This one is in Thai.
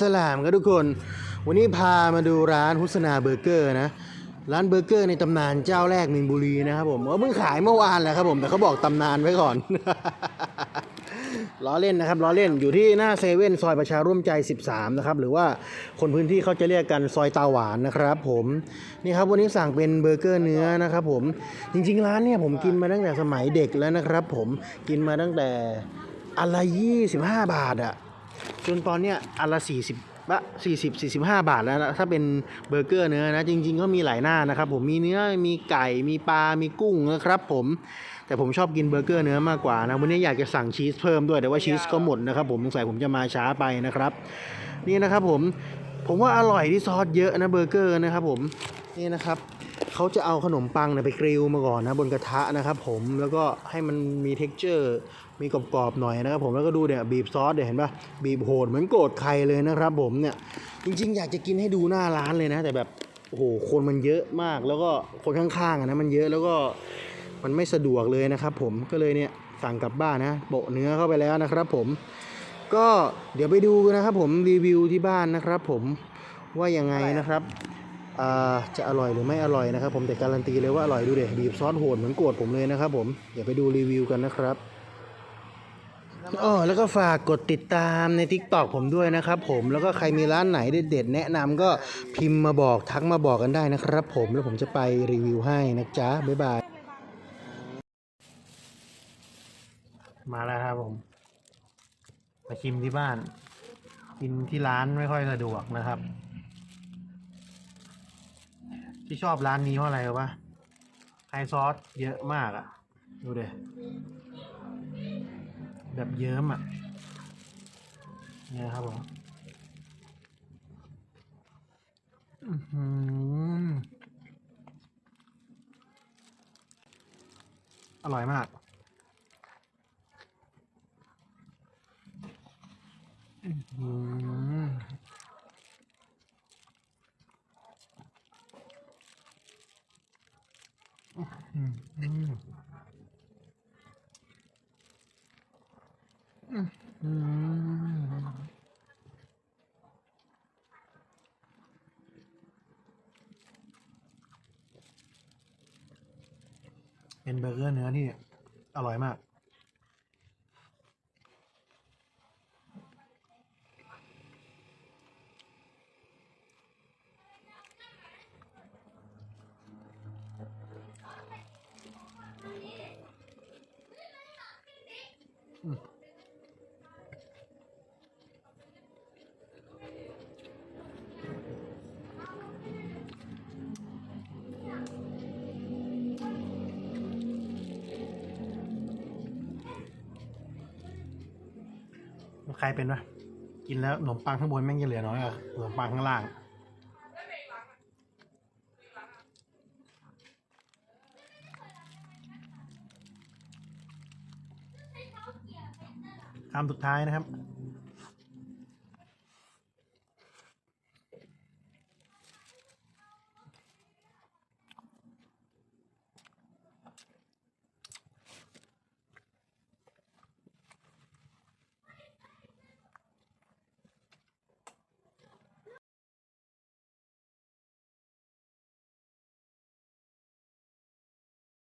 สลามครับทุกคน วันนี้พามาดูร้านฮุสนาเบอร์เกอร์นะ ร้านเบอร์เกอร์ในตำนานเจ้าแรกมินบุรีนะครับผมเออเพิ่งขายเมื่อวานแหละครับผม แต่เขาบอกตำนานไว้ก่อน ล้อเล่นนะครับล้อเล่นอยู่ที่หน้าเซเว่นซอยประชาร่วมใจ 13 นะครับ หรือว่าคนพื้นที่เขาจะเรียกกันซอยตาหวานนะครับผมนี่ครับวันนี้สั่งเป็นเบอร์เกอร์เนื้อนะครับผมจริงๆร้านเนี่ยผมกินมาตั้งแต่สมัยเด็กแล้วนะครับ ผมกินมาตั้งแต่อนละ25บาทอะ จนตอนเนี้ยอันละ40บะ40 45บาทแล้วนะถ้าเป็นเบอร์เกอร์เนื้อนะจริง ๆ ก็มีหลายหน้านะครับ ผมมีเนื้อมีไก่มีปลา มีกุ้งนะครับผมแต่ผมชอบกินเบอร์เกอร์เนื้อมากกว่านะวันนี้อยากจะสั่งชีสเพิ่มด้วยแต่ว่าชีสก็หมดนะครับผมสงสัยผมจะมาช้าไปนะครับ นี่นะครับผมผมว่าอร่อยที่ซอสเยอะนะเบอร์เกอร์นะครับผมนี่นะครับ เขาจะเอาขนมปังเนี่ยไปกริลมาก่อนนะบนกระทะนะครับผมแล้วก็ให้มันมีเท็กเจอร์ มีกรอบๆหน่อยนะครับผมแล้วก็ดูเนี่ยบีบซอสเดี๋ยวเห็นปะบีบโหดเหมือนโกรธใครเลยนะครับผมเนี่ยจริง ๆ อยากจะกินให้ดูหน้าร้านเลยนะ แต่แบบโอ้โหคนมันเยอะมาก แล้วก็คนข้างๆนะมันเยอะแล้วก็มันไม่สะดวกเลยนะครับผมก็เลยเนี่ยสั่งกลับบ้านนะโปะเนื้อเข้าไปแล้วนะครับผมก็เดี๋ยวไปดูนะครับผมรีวิวที่บ้านนะครับผมว่ายังไงนะครับ จะอร่อยหรือไม่อร่อยนะครับผมแต่การันตีเลยว่าอร่อยดูเด็บีบซอสโหดเหมือนโกรธผมเลยนะครับผมเดี๋ยวไปดูรีวิวกันนะครับอ๋อแล้วก็ฝากกดติดตามใน t ิ k t o k ผมด้วยนะครับผมแล้วก็ใครมีร้านไหนเด็ดๆแนะนำก็พิมพ์มาบอกทักมาบอกกันได้นะครับผมแล้วผมจะไปรีวิวให้นะจ๊ะบ๊ายบาย มาแล้วครับผมมาชิมที่บ้าน กินที่ร้านไม่ค่อยสะดวกนะครับ ที่ชอบร้านนี้เพราะอะไรรู้ปะไฮซอสเยอะมากอะ่ะดูเดแบบเยิ้มอะ่ะเนี่ยครับผมอื้อหืออร่อยมาก อืม อืมอืมอืมเป็นเบอร์เกอร์เนื้อที่อร่อยมาก ใครเป็นวะกินแล้วขนมปังข้างบนแม่งจะเหลือน้อยกว่าขนมปังข้างล่าง คำสุดท้ายนะครับ